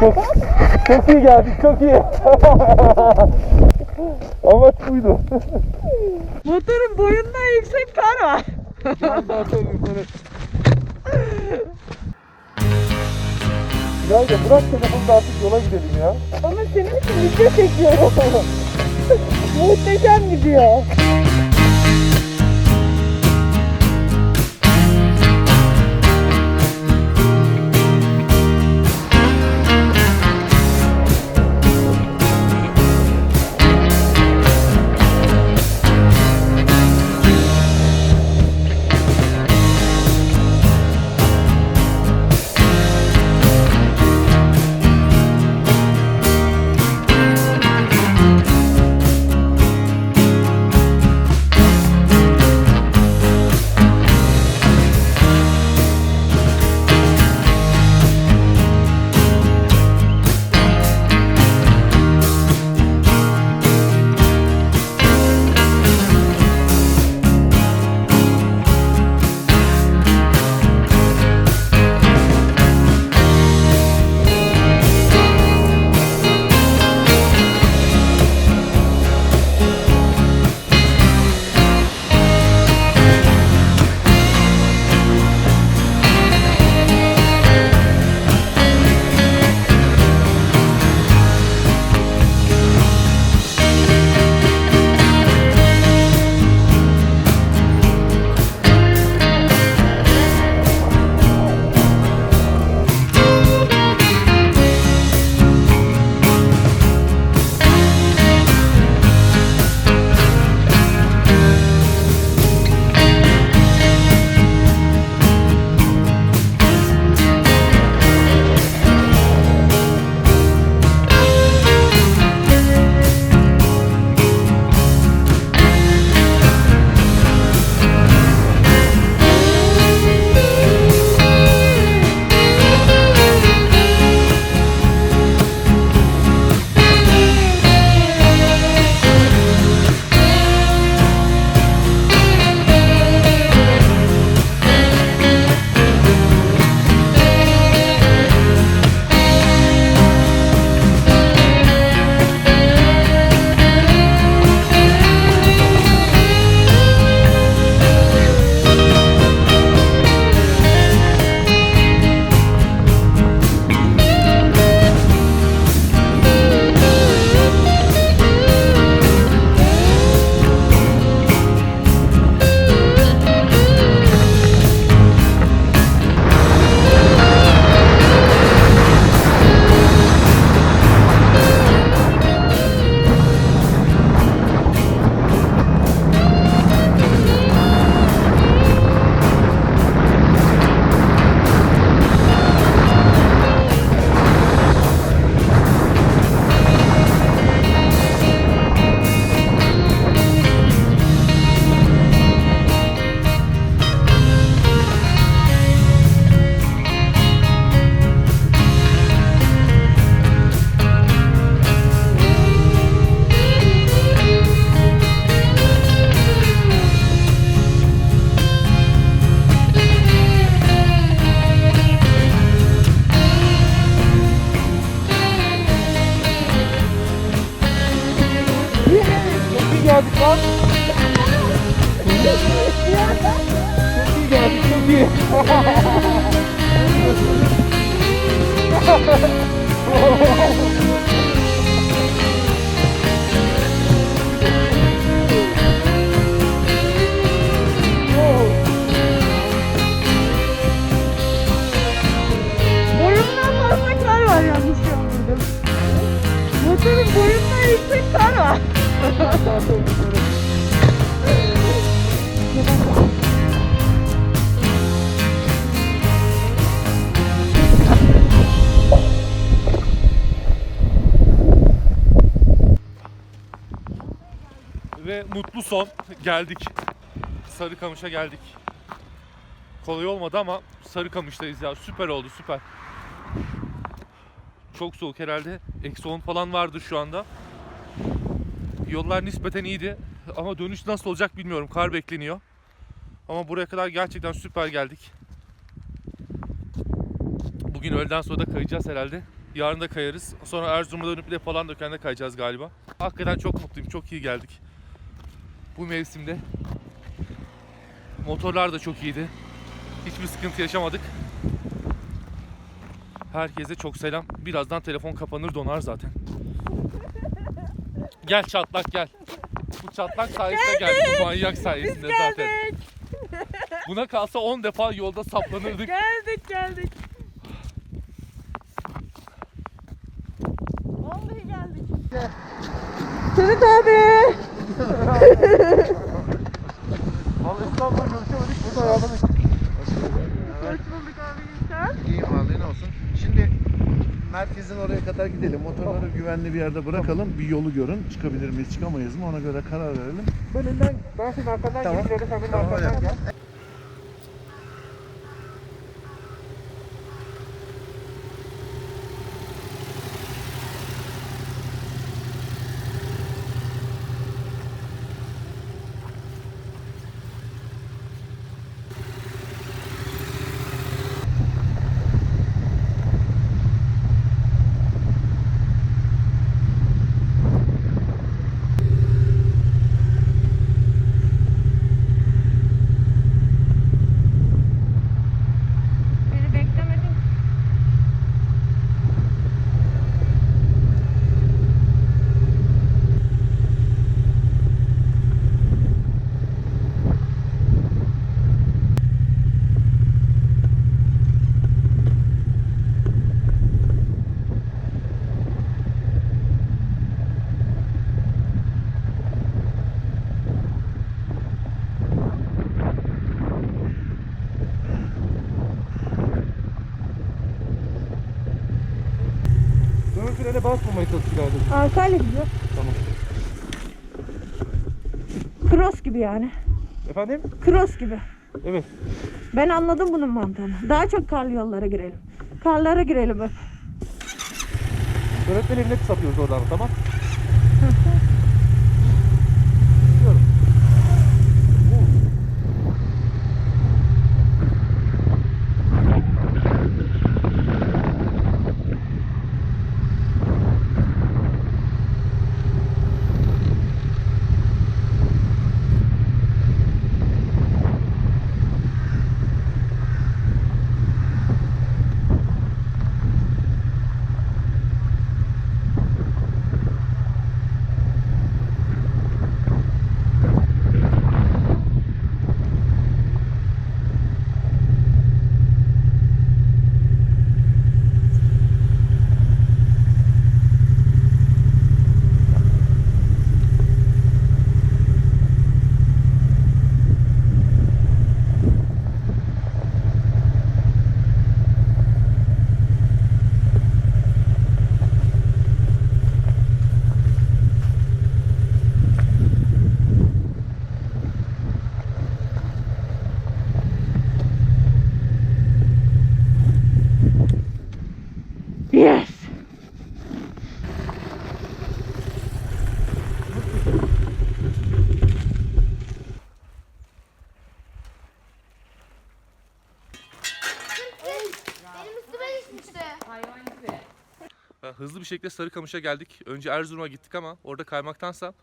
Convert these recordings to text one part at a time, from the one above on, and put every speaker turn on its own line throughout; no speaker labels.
Çok, çok iyi geldik, çok iyi. Amaç buydu.
Motorun boyundan yüksek kar var.
Yukarı. İlayda bırak telefonu da artık yola gidelim ya.
Ama senin için video çekiyorum. Muhteşem gidiyor.
Çok iyi geldik, çok iyi.
Boyundan fazla kar yüksek kar var.
Ve mutlu son geldik. Sarıkamış'a geldik. Kolay olmadı ama Sarıkamış'tayız ya. Süper oldu süper. Çok soğuk herhalde. Eksi 10 falan vardı şu anda. Yollar nispeten iyiydi. Ama dönüş nasıl olacak bilmiyorum. Kar bekleniyor. Ama buraya kadar gerçekten süper geldik. Bugün öğleden sonra da kayacağız herhalde. Yarın da kayarız. Sonra Erzurum'a dönüp de falan dökende kayacağız galiba. Hakikaten çok mutluyum. Çok iyi geldik. Bu mevsimde. Motorlar da çok iyiydi. Hiçbir sıkıntı yaşamadık. Herkese çok selam. Birazdan telefon kapanır donar zaten. Gel çatlak gel. Bu çatlak sayesinde geldik. Bu manyak sayesinde zaten.
Geldik.
Buna kalsa 10 defa yolda saplanırdık.
Geldik geldik. Vallahi geldik. Sınıf abi.
Vallahi İstanbul'da görüşemedik. Burada ayarladık.
Hoş bulduk abi sen.
İyiyim vallahi ne olsun. Şimdi merkezin oraya kadar gidelim. Motorları güvenli bir yerde bırakalım. Bir yolu görün. Çıkabilir miyiz, çıkamayız mı? Ona göre karar verelim.
Önünden ben senin arkandan
Tamam.
gelip şöyle sen benim
Tamam,
arkamdan
öyle.
gel. Ön frene basmamaya çalış ileride.
Arkayla gidiyor.
Tamam.
Cross gibi yani.
Efendim?
Cross gibi.
Evet.
Ben anladım bunun mantığını. Daha çok karlı yollara girelim. Karlara girelim hep.
Öğretmen evine sapıyoruz oradan tamam.
Yes.
Benim üstüme düşmüştü.
Ha, Hızlı bir şekilde Sarıkamış'a geldik. Önce Erzurum'a gittik ama orada kaymaktansa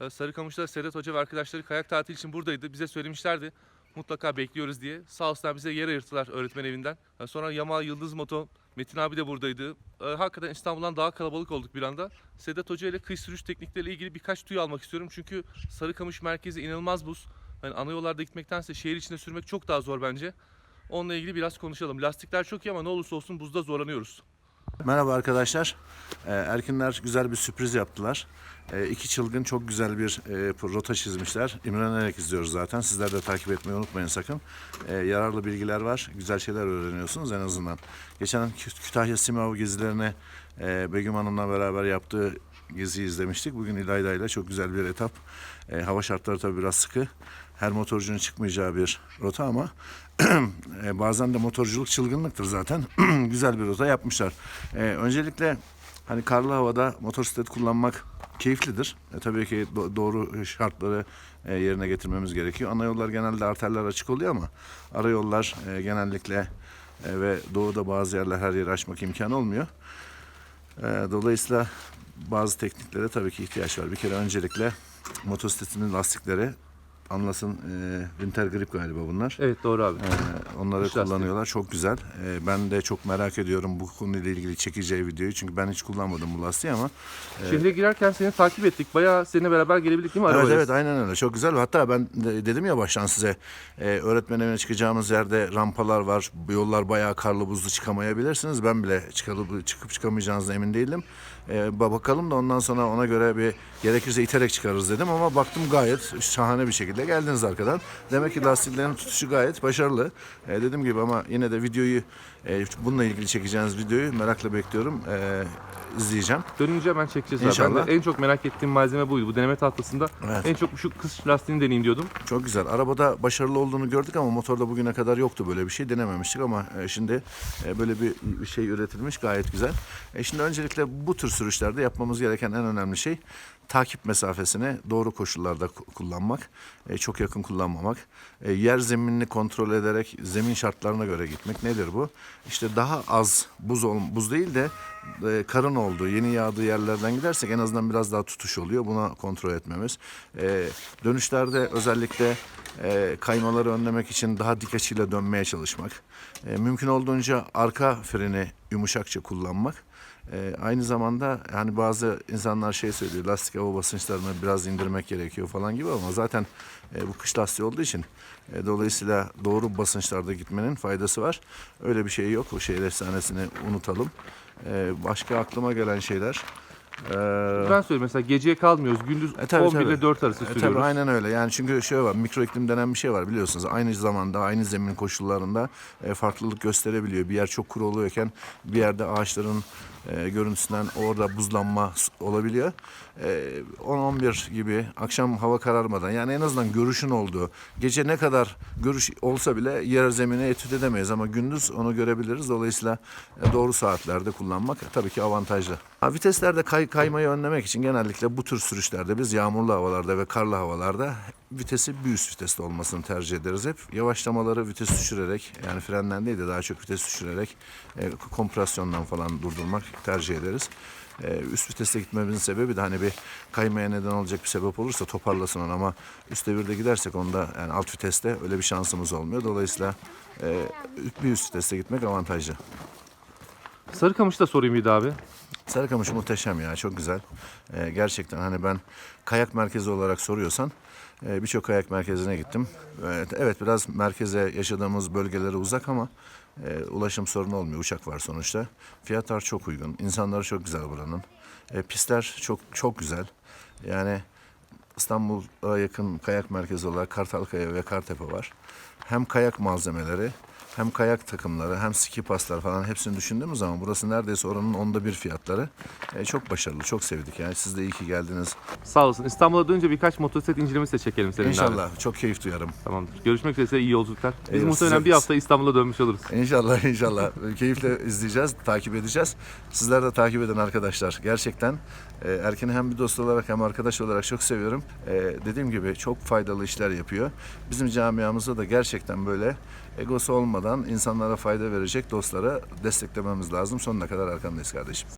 e, Sarıkamış'ta Sedat Hoca ve arkadaşları kayak tatili için buradaydı. Bize söylemişlerdi. Mutlaka bekliyoruz diye. Sağ olsunlar bize yer ayırttılar öğretmen evinden. E, Sonra Yama Yıldız Moto, Metin abi de buradaydı. E, Hakikaten İstanbul'dan daha kalabalık olduk bir anda. Sedat Hoca ile kış sürüş teknikleriyle ilgili birkaç tüy almak istiyorum. Çünkü Sarıkamış merkezi inanılmaz buz. Yani ana yollarda gitmektense şehir içinde sürmek çok daha zor bence. Onunla ilgili biraz konuşalım. Lastikler çok iyi ama ne olursa olsun buzda zorlanıyoruz.
Merhaba arkadaşlar. Ee, Erkinler güzel bir sürpriz yaptılar. Ee, iki çılgın çok güzel bir e, rota çizmişler. İmrenerek izliyoruz zaten. Sizler de takip etmeyi unutmayın sakın. Ee, yararlı bilgiler var. Güzel şeyler öğreniyorsunuz en azından. Geçen Kü- Kütahya Simav gezilerine e, Begüm Hanım'la beraber yaptığı geziyi izlemiştik. Bugün İlayda ile çok güzel bir etap. E, hava şartları tabii biraz sıkı. Her motorcunun çıkmayacağı bir rota ama e, bazen de motorculuk çılgınlıktır zaten. güzel bir rota yapmışlar. E, öncelikle hani karlı havada motosiklet kullanmak keyiflidir. E, tabii ki do- doğru şartları e, yerine getirmemiz gerekiyor. Ana yollar genelde arterler açık oluyor ama ara yollar e, genellikle e, ve doğuda bazı yerler her yeri açmak imkanı olmuyor. Ee, dolayısıyla bazı tekniklere tabii ki ihtiyaç var. Bir kere öncelikle motosikletinin lastikleri anlasın e, winter grip galiba bunlar.
Evet doğru abi.
Ee, onları
Kış lastiği.
kullanıyorlar. Çok güzel. Ee, ben de çok merak ediyorum bu konuyla ilgili çekeceği videoyu. Çünkü ben hiç kullanmadım bu lastiği ama
Şehre girerken seni takip ettik. Bayağı seninle beraber gelebildik değil mi
Evet evet aynen öyle çok güzel. Hatta ben de- dedim ya baştan size e, öğretmen evine çıkacağımız yerde rampalar var. Bu yollar bayağı karlı buzlu çıkamayabilirsiniz. Ben bile çıkalı, çıkıp çıkamayacağınızdan emin değildim. E, ba- bakalım da ondan sonra ona göre bir gerekirse iterek çıkarırız dedim ama baktım gayet şahane bir şekilde geldiniz arkadan. Demek ki lastiklerin tutuşu gayet başarılı. E, dediğim gibi ama yine de videoyu e, bununla ilgili çekeceğiniz videoyu merakla bekliyorum. E, izleyeceğim.
Dönünce hemen çekeceğiz abi. Ben
İnşallah.
de en çok merak ettiğim malzeme buydu. Bu deneme tahtasında
Evet.
en çok şu kış lastiğini deneyeyim diyordum.
Çok güzel. Arabada başarılı olduğunu gördük ama motorda bugüne kadar yoktu böyle bir şey. Denememiştik ama e, şimdi e, böyle bir şey üretilmiş gayet güzel. E, Şimdi öncelikle bu tür sürüşlerde yapmamız gereken en önemli şey takip mesafesini doğru koşullarda ku- kullanmak. E, Çok yakın kullanmamak. Yer zeminini kontrol ederek zemin şartlarına göre gitmek. Nedir bu? İşte daha az buz buz değil de e, karın olduğu, yeni yağdığı yerlerden gidersek en azından biraz daha tutuş oluyor. Buna kontrol etmemiz. E, dönüşlerde özellikle e, kaymaları önlemek için daha dik açıyla dönmeye çalışmak. E, mümkün olduğunca arka freni yumuşakça kullanmak. E, aynı zamanda hani bazı insanlar şey söylüyor lastik hava basınçlarını biraz indirmek gerekiyor falan gibi ama zaten e, bu kış lastiği olduğu için e, dolayısıyla doğru basınçlarda gitmenin faydası var. Öyle bir şey yok. O şehir efsanesini unutalım. E, başka aklıma gelen şeyler. e,
Ben söyleyeyim mesela geceye kalmıyoruz. Gündüz
e, tabii,
11 ile
tabii.
4 arası
E,
sürüyoruz.
tabii aynen öyle. Yani çünkü şey var, mikro iklim denen bir şey var biliyorsunuz. Aynı zamanda aynı zemin koşullarında e, farklılık gösterebiliyor. Bir yer çok kuru oluyorken bir yerde ağaçların e, görüntüsünden orada buzlanma olabiliyor. E, 10-11 gibi akşam hava kararmadan yani en azından görüşün olduğu gece ne kadar görüş olsa bile yer zemini etüt edemeyiz ama gündüz onu görebiliriz. Dolayısıyla e, doğru saatlerde kullanmak tabii ki avantajlı. Ha, viteslerde kay, kaymayı önlemek için genellikle bu tür sürüşlerde biz yağmurlu havalarda ve karlı havalarda vitesi bir üst viteste olmasını tercih ederiz hep. Yavaşlamaları vites düşürerek yani frenden değil de daha çok vites düşürerek e, kompresyondan falan durdurmak tercih ederiz. E, üst viteste gitmemizin sebebi de hani bir kaymaya neden olacak bir sebep olursa toparlasın onu ama üst devirde gidersek onda yani alt viteste öyle bir şansımız olmuyor. Dolayısıyla e, bir üst viteste gitmek avantajlı.
Sarıkamış'ı da sorayım bir abi.
Sarıkamış muhteşem ya çok güzel. Ee, gerçekten hani ben kayak merkezi olarak soruyorsan birçok kayak merkezine gittim. Evet, evet biraz merkeze yaşadığımız bölgelere uzak ama e, ulaşım sorunu olmuyor. Uçak var sonuçta. Fiyatlar çok uygun. İnsanları çok güzel buranın. E, pistler çok çok güzel. Yani İstanbul'a yakın kayak merkezi olarak Kartalkaya ve Kartepe var. Hem kayak malzemeleri hem kayak takımları hem ski paslar falan hepsini düşündüğümüz zaman burası neredeyse oranın onda bir fiyatları. E, çok başarılı, çok sevdik. Yani siz de iyi ki geldiniz.
Sağ olasın. İstanbul'a dönünce birkaç motosiklet incelemesi de çekelim seninle abi.
İnşallah çok keyif duyarım.
Tamamdır. Görüşmek üzere size iyi yolculuklar. Biz
Eyvallah,
muhtemelen
size-
bir hafta İstanbul'a dönmüş oluruz.
İnşallah inşallah. Keyifle izleyeceğiz, takip edeceğiz. Sizler de takip edin arkadaşlar. Gerçekten e, Erken'i hem bir dost olarak hem arkadaş olarak çok seviyorum. E, dediğim gibi çok faydalı işler yapıyor. Bizim camiamızda da gerçekten böyle egosu olmadan insanlara fayda verecek dostlara desteklememiz lazım. Sonuna kadar arkandayız kardeşim.